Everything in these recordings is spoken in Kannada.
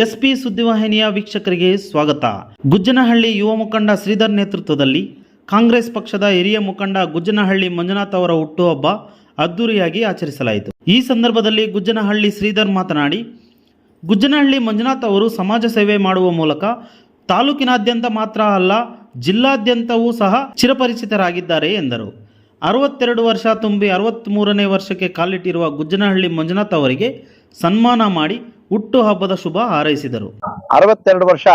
ಎಸ್ಪಿ ಸುದ್ದಿವಾಹಿನಿಯ ವೀಕ್ಷಕರಿಗೆ ಸ್ವಾಗತ. ಗುಜ್ಜನಹಳ್ಳಿ ಯುವ ಮುಖಂಡ ಶ್ರೀಧರ್ ನೇತೃತ್ವದಲ್ಲಿ ಕಾಂಗ್ರೆಸ್ ಪಕ್ಷದ ಹಿರಿಯ ಮುಖಂಡ ಗುಜ್ಜನಹಳ್ಳಿ ಮಂಜುನಾಥ್ ಅವರ ಹುಟ್ಟುಹಬ್ಬ ಅದ್ದೂರಿಯಾಗಿ ಆಚರಿಸಲಾಯಿತು. ಈ ಸಂದರ್ಭದಲ್ಲಿ ಗುಜ್ಜನಹಳ್ಳಿ ಶ್ರೀಧರ್ ಮಾತನಾಡಿ, ಗುಜ್ಜನಹಳ್ಳಿ ಮಂಜುನಾಥ್ ಅವರು ಸಮಾಜ ಸೇವೆ ಮಾಡುವ ಮೂಲಕ ತಾಲೂಕಿನಾದ್ಯಂತ ಮಾತ್ರ ಅಲ್ಲ, ಜಿಲ್ಲಾದ್ಯಂತವೂ ಸಹ ಚಿರಪರಿಚಿತರಾಗಿದ್ದಾರೆ ಎಂದರು. ಅರವತ್ತೆರಡು ವರ್ಷ ತುಂಬಿ ಅರವತ್ತ್ ಮೂರನೇ ವರ್ಷಕ್ಕೆ ಕಾಲಿಟ್ಟಿರುವ ಗುಜ್ಜನಹಳ್ಳಿ ಮಂಜುನಾಥ್ ಅವರಿಗೆ ಸನ್ಮಾನ ಮಾಡಿ ಹುಟ್ಟುಹಬ್ಬದ ಶುಭ ಹಾರೈಸಿದರು. ಅರವತ್ತೆರಡು ವರ್ಷ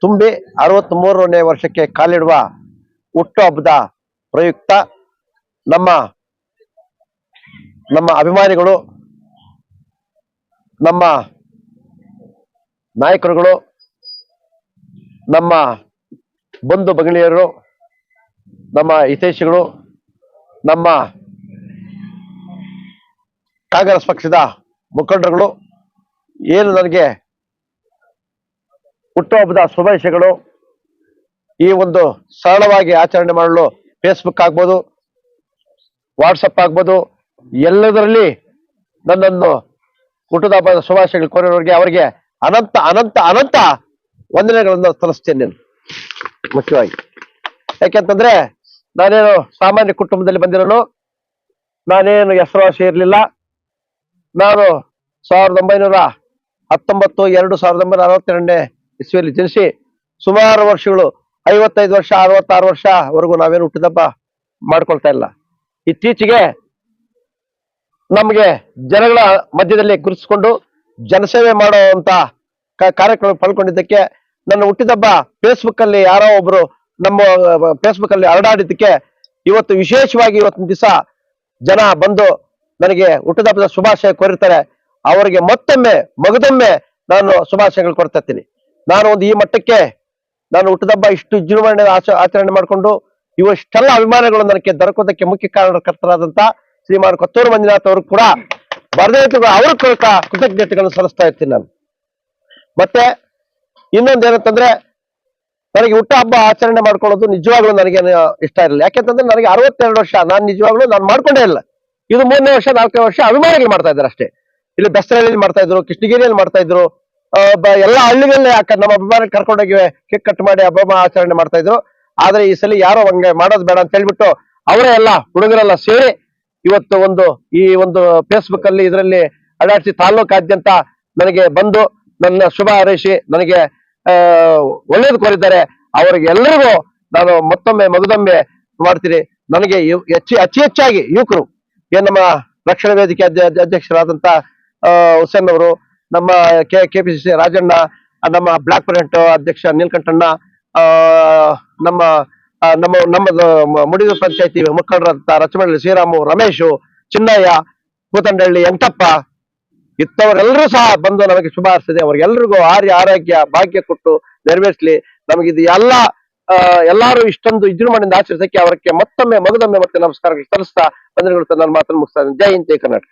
ತುಂಬಿ ಅರವತ್ತ್ ಮೂರನೇ ವರ್ಷಕ್ಕೆ ಕಾಲಿಡುವ ಹುಟ್ಟು ಹಬ್ಬದ ಪ್ರಯುಕ್ತ ನಮ್ಮ ನಮ್ಮ ಅಭಿಮಾನಿಗಳು, ನಮ್ಮ ನಾಯಕರುಗಳು, ನಮ್ಮ ಬಂಧು ಬಗಿಳಿಯರು ನಮ್ಮ ಹಿತೈಷಿಗಳು, ನಮ್ಮ ಕಾಂಗ್ರೆಸ್ ಪಕ್ಷದ ಮುಖಂಡರುಗಳು ಏನು ನನಗೆ ಹುಟ್ಟುಹಬ್ಬದ ಶುಭಾಶಯಗಳು? ಈ ಒಂದು ಸರಳವಾಗಿ ಆಚರಣೆ ಮಾಡಲು ಫೇಸ್ಬುಕ್ ಆಗ್ಬೋದು ವಾಟ್ಸಪ್ ಆಗ್ಬೋದು, ಎಲ್ಲದರಲ್ಲಿ ನನ್ನನ್ನು ಹುಟ್ಟದ ಹಬ್ಬದ ಶುಭಾಶಯಗಳು ಕೋರಿರೋರಿಗೆ ಅವರಿಗೆ ಅನಂತ ಅನಂತ ಅನಂತ ವಂದನೆಗಳನ್ನು ಸಲ್ಲಿಸ್ತೇನೆ ನಾನು. ಮುಖ್ಯವಾಗಿ. ಯಾಕೆಂತಂದ್ರೆ ನಾನೇನು ಸಾಮಾನ್ಯ ಕುಟುಂಬದಲ್ಲಿ ಬಂದಿರೋನು, ನಾನೇನು ಹೆಸರುವಾಸಿ ಇರಲಿಲ್ಲ. ನಾನು ಸಾವಿರದ ಒಂಬೈನೂರ ಹತ್ತೊಂಬತ್ತು ಎರಡು ಸಾವಿರದ ಒಂಬೈನೂರ ಅರವತ್ತೆರಡನೇ ಇಸ್ವಿಯಲ್ಲಿ ಜನಿಸಿ ಸುಮಾರು ವರ್ಷಗಳು, ಐವತ್ತೈದು ವರ್ಷ, ಅರವತ್ತಾರು ವರ್ಷವರೆಗೂ ನಾವೇನು ಹುಟ್ಟಿದಬ್ಬ ಮಾಡ್ಕೊಳ್ತಾ ಇಲ್ಲ. ಇತ್ತೀಚೆಗೆ ನಮಗೆ ಜನಗಳ ಮಧ್ಯದಲ್ಲಿ ಗುರುತಿಸಿಕೊಂಡು ಜನಸೇವೆ ಮಾಡುವಂತ ಕಾರ್ಯಕ್ರಮ ಪಾಲ್ಗೊಂಡಿದ್ದಕ್ಕೆ ನನ್ನ ಹುಟ್ಟಿದಬ್ಬ ಫೇಸ್ಬುಕ್ ಅಲ್ಲಿ ಯಾರೋ ಒಬ್ರು ನಮ್ಮ ಫೇಸ್ಬುಕ್ ಅಲ್ಲಿ ಹರಡಾಡಿದ್ದಕ್ಕೆ ಇವತ್ತು ವಿಶೇಷವಾಗಿ ಇವತ್ತಿನ ದಿವಸ ಜನ ಬಂದು ನನಗೆ ಹುಟ್ಟಿದಬ್ಬದ ಶುಭಾಶಯ ಕೋರಿರ್ತಾರೆ. ಅವರಿಗೆ ಮತ್ತೊಮ್ಮೆ, ಮಗದೊಮ್ಮೆ ನಾನು ಶುಭಾಶಯಗಳು ಇರ್ತೀನಿ. ನಾನು ಒಂದು ಈ ಮಟ್ಟಕ್ಕೆ ನಾನು ಹುಟ್ಟದಬ್ಬ ಇಷ್ಟು ವಿಜೃಂಭಣೆ ಆಚ, ಆಚರಣೆ ಮಾಡಿಕೊಂಡು ಇವಷ್ಟೆಲ್ಲ ಅಭಿಮಾನಗಳು ನನಗೆ ದೊರಕೋದಕ್ಕೆ ಮುಖ್ಯ ಕಾರಣಕರ್ತರಾದಂತ ಶ್ರೀಮಾನ್ ಕೊತ್ತೂರು ಮಂಜುನಾಥ್ ಅವರು ಕೂಡ ಬರದೇತಗಳು ಅವರು ಕುರಿತ ಕೃತಜ್ಞತೆಗಳನ್ನು ಸಲ್ಲಿಸ್ತಾ ಇರ್ತೀನಿ ನಾನು. ಮತ್ತೆ ಇನ್ನೊಂದೇನಂತಂದ್ರೆ ನನಗೆ ಹುಟ್ಟ ಹಬ್ಬ ಆಚರಣೆ ಮಾಡ್ಕೊಳ್ಳೋದು ನಿಜವಾಗ್ಲೂ ನನಗೆ ಇಷ್ಟ ಇರಲಿಲ್ಲ. ಯಾಕೆಂತಂದ್ರೆ ನನಗೆ ಅರವತ್ತೆರಡು ವರ್ಷ, ನಾನು ನಿಜವಾಗ್ಲೂ ನಾನು ಮಾಡ್ಕೊಂಡೇ ಇಲ್ಲ. ಇದು ಮೂರನೇ ವರ್ಷ, ನಾಲ್ಕನೇ ವರ್ಷ ಅಭಿಮಾನಿಗಳು ಮಾಡ್ತಾ ಇದ್ದಾರೆ ಅಷ್ಟೇ. ಇಲ್ಲಿ ಬೆಸ್ತರಲ್ಲಿ ಮಾಡ್ತಾ ಇದ್ರು, ಕೃಷ್ಣಗಿರಿಯಲ್ಲಿ ಮಾಡ್ತಾ ಇದ್ರು. ಎಲ್ಲಾ ಹಳ್ಳಿಗಳಲ್ಲಿ ನಮ್ಮ ಅಭಿಮಾನ ಕರ್ಕೊಂಡೋಗಿ ಕೇಕ್ ಕಟ್ ಮಾಡಿ ಹಬ್ಬ ಆಚರಣೆ ಮಾಡ್ತಾ ಇದ್ರು. ಆದ್ರೆ ಈ ಸಲ ಯಾರೋ ಹಂಗೆ ಮಾಡೋದು ಬೇಡ ಅಂತ ಹೇಳ್ಬಿಟ್ಟು ಅವರೇ ಎಲ್ಲ ಹುಡುಗರೆಲ್ಲ ಸೇರಿ ಇವತ್ತು ಒಂದು, ಈ ಒಂದು ಫೇಸ್ಬುಕ್ ಅಲ್ಲಿ ಇದರಲ್ಲಿ ಅಡಾಡಿಸಿ ತಾಲೂಕಾದ್ಯಂತ ನನಗೆ ಬಂದು ನನ್ನ ಶುಭ ಹಾರೈಸಿ ನನಗೆ ಒಳ್ಳೇದು ಕೋರಿದ್ದಾರೆ. ಅವರಿಗೆ ಎಲ್ಲರಿಗೂ ನಾನು ಮತ್ತೊಮ್ಮೆ ಮಗದೊಮ್ಮೆ ಮಾಡ್ತೀನಿ. ನನಗೆ ಹೆಚ್ಚು, ಅತಿ ಹೆಚ್ಚಾಗಿ ಯುವಕರು, ಏನ್ ನಮ್ಮ ರಕ್ಷಣಾ ವೇದಿಕೆ ಅಧ್ಯ- ಅಧ್ಯ- ಅಧ್ಯಕ್ಷರಾದಂತ ಹುಸೇನ್ ಅವರು, ನಮ್ಮ ಕೆ, ಕೆಪಿಸಿಸಿ ರಾಜಣ್ಣ ನಮ್ಮ ಬ್ಲಾಕ್ ಪ್ರೆಸಿಡೆಂಟ್ ಅಧ್ಯಕ್ಷ ನೀಲ್ಕಂಠಣ್ಣ ನಮ್ಮ ನಮ್ಮ ನಮ್ಮ ಮುಡಿದ ಪಂಚಾಯತಿ ಮುಖಂಡರಾದಂತ ರಚಮಳ್ಳಿ ಶ್ರೀರಾಮು, ರಮೇಶು, ಚಿನ್ನಯ್ಯ ಕೂತಂಡಹಳ್ಳಿ ಎಂಟಪ್ಪ ಇತ್ತವರೆಲ್ಲರೂ ಸಹ ಬಂದು ನಮಗೆ ಶುಭ ಹಾರಿಸಿದೆ. ಅವ್ರಿಗೆಲ್ರಿಗೂ ಆರ್ಯ, ಆರೋಗ್ಯ, ಭಾಗ್ಯ ಕೊಟ್ಟು ನೆರವೇರಿಸಲಿ. ನಮಗಿದು ಎಲ್ಲ ಎಲ್ಲಾರು ಇಷ್ಟೊಂದು ವಿಜೃಂಭಣೆಯಿಂದ ಆಚರಿಸಕ್ಕೆ ಅವರಿಗೆ ಮತ್ತೊಮ್ಮೆ ಮಗದೊಮ್ಮೆ ಮತ್ತೆ ನಮಸ್ಕಾರಗಳು ಸಲ್ಲಿಸ್ತಾ ವಂದನೆಗಳು ನನ್ನ ಮಾತನ್ನು ಮುಗಿಸ್ತಾ ಜೈ ಹಿಂದ್, ಜೈ ಕರ್ನಾಟಕ.